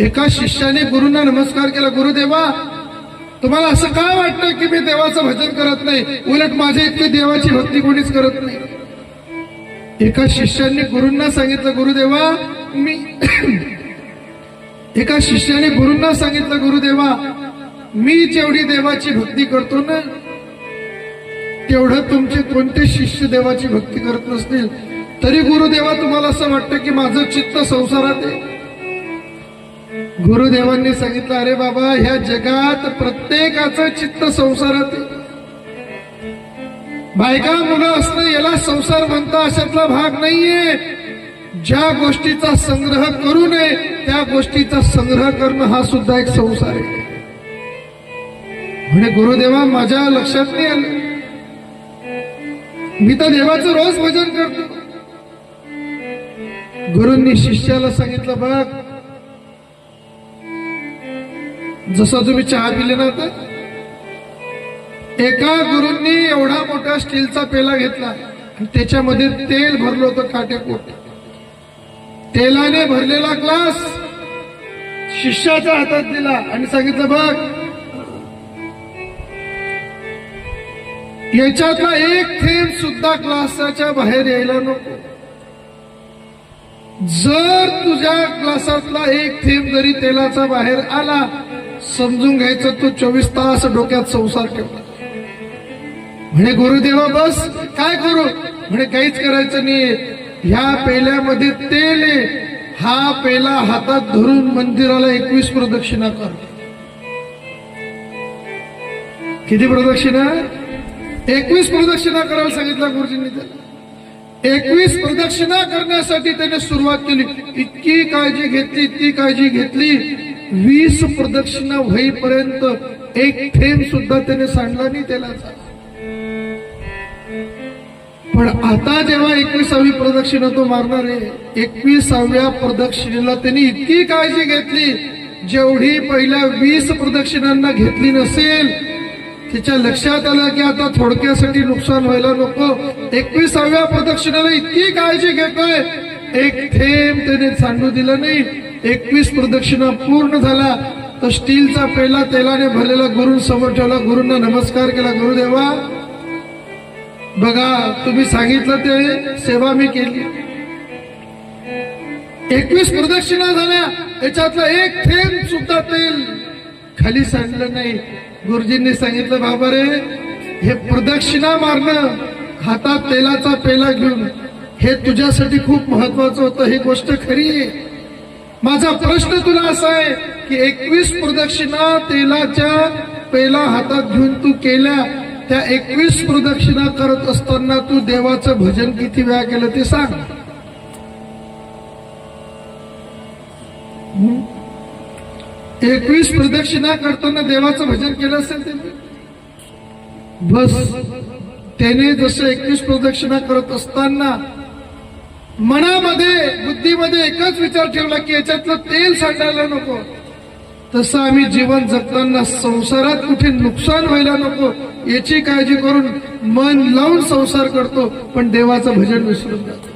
एका शिष्याने गुरुंना नमस्कार केला गुरुदेवा तुम्हाला असं का वाटतं की मी देवाचं भजन करत नाही? उलट माझ्या इतकी देवाची भक्ती कोणीच करत नाही. एका शिष्याने गुरुंना सांगितलं गुरुदेवा मी एका शिष्याने गुरुंना सांगितलं गुरुदेवा मी जेवढी देवाची भक्ती करतो ना तेवढं तुमचे कोणते शिष्य देवाची भक्ती करत नसतील? तरी गुरुदेवा तुम्हाला असं वाटतं की माझं चित्त संसारात आहे? गुरुदेवांनी सांगितलं अरे बाबा ह्या जगात प्रत्येकाचं चित्त संसारात बायका मुलं असणं याला संसार म्हणता अशातला भाग नाहीये. ज्या गोष्टीचा संग्रह करू नये त्या गोष्टीचा संग्रह करणं हा सुद्धा एक संसार आहे. म्हणे गुरुदेवा माझ्या लक्षात नाही आलं. मी तर देवाचं रोज भजन करतो. गुरुंनी शिष्याला सांगितलं बघ जसं तुम्ही चहा पिले ना तर एका गुरुंनी एवढा मोठा स्टीलचा पेला घेतला त्याच्यामध्ये तेल भरलं होतं काटेकोट. तेलाने भरलेला ग्लास शिष्याच्या हातात दिला आणि सांगितलं बघ याच्यातला एक थेंब सुद्धा ग्लासाच्या बाहेर यायला नको. जर तुझ्या ग्लासातला एक थेंब जरी तेलाचा बाहेर आला समजून घ्यायचं तो चोवीस तास डोक्यात संसार ठेवला म्हणे गुरुदेवा बस. काय करू म्हणे काहीच करायचं नाही ह्या पेल्यामध्ये तेल हा पेला हातात धरून मंदिराला एकवीस प्रदक्षिणा कर. किती प्रदक्षिणा? एकवीस प्रदक्षिणा करायला सांगितलं गुरुजींनी त्याला. एकवीस प्रदक्षिणा करण्यासाठी त्याने सुरुवात केली. इतकी काळजी घेतली इतकी काळजी घेतली. वीस प्रदक्षिणा होईपर्यंत एक थेंब सुद्धा त्याने सांडला नाही त्याला. पण आता जेव्हा एकविसावी प्रदक्षिणा तो मारणार आहे एकविसाव्या प्रदक्षिणेला त्यांनी इतकी काळजी घेतली जेवढी पहिल्या वीस प्रदक्षिणांना घेतली नसेल तिच्या लक्षात आलं की आता थोडक्यासाठी नुकसान व्हायला नको. एकविसाव्या प्रदक्षिणेला इतकी काळजी घेतोय एक थेंब त्याने सांडू दिलं नाही. एकवीस प्रदक्षिणा पूर्ण झाला. तर स्टीलचा पेला तेलाने भरलेला गुरु समोर ठेवला. गुरुंना नमस्कार केला. गुरुदेवा बघा तुम्ही सांगितलं ते सेवा मी केली. एकवीस प्रदक्षिणा झाल्या. याच्यातला एक थेंब सुद्धा तेल खाली सांडलं नाही. गुरुजींनी सांगितलं बाबा रे हे प्रदक्षिणा मारणं हातात तेलाचा पेला घेऊन हे तुझ्यासाठी खूप महत्वाचं होतं. ही गोष्ट खरी आहे. माझा प्रश्न तुला असा आहे की एकवीस प्रदक्षिणा तेलाच्या पेला हातात घेऊन तू केल्या त्या एकवीस प्रदक्षिणा करत असताना तू देवाचं भजन किती वेळा केलं ते सांग. एकवीस प्रदक्षिणा करताना देवाचं भजन केलं असेल त्याने बस. त्याने जसं एकवीस प्रदक्षिणा करत असताना मनामध्ये एकच विचार ठेवला की याच्यातलं तेल सांडायला नको. तसं आम्ही जीवन जगताना संसारात कुठे नुकसान व्हायला नको याची काळजी करून मन लावून संसार करतो पण देवाचं भजन विसरून जातो.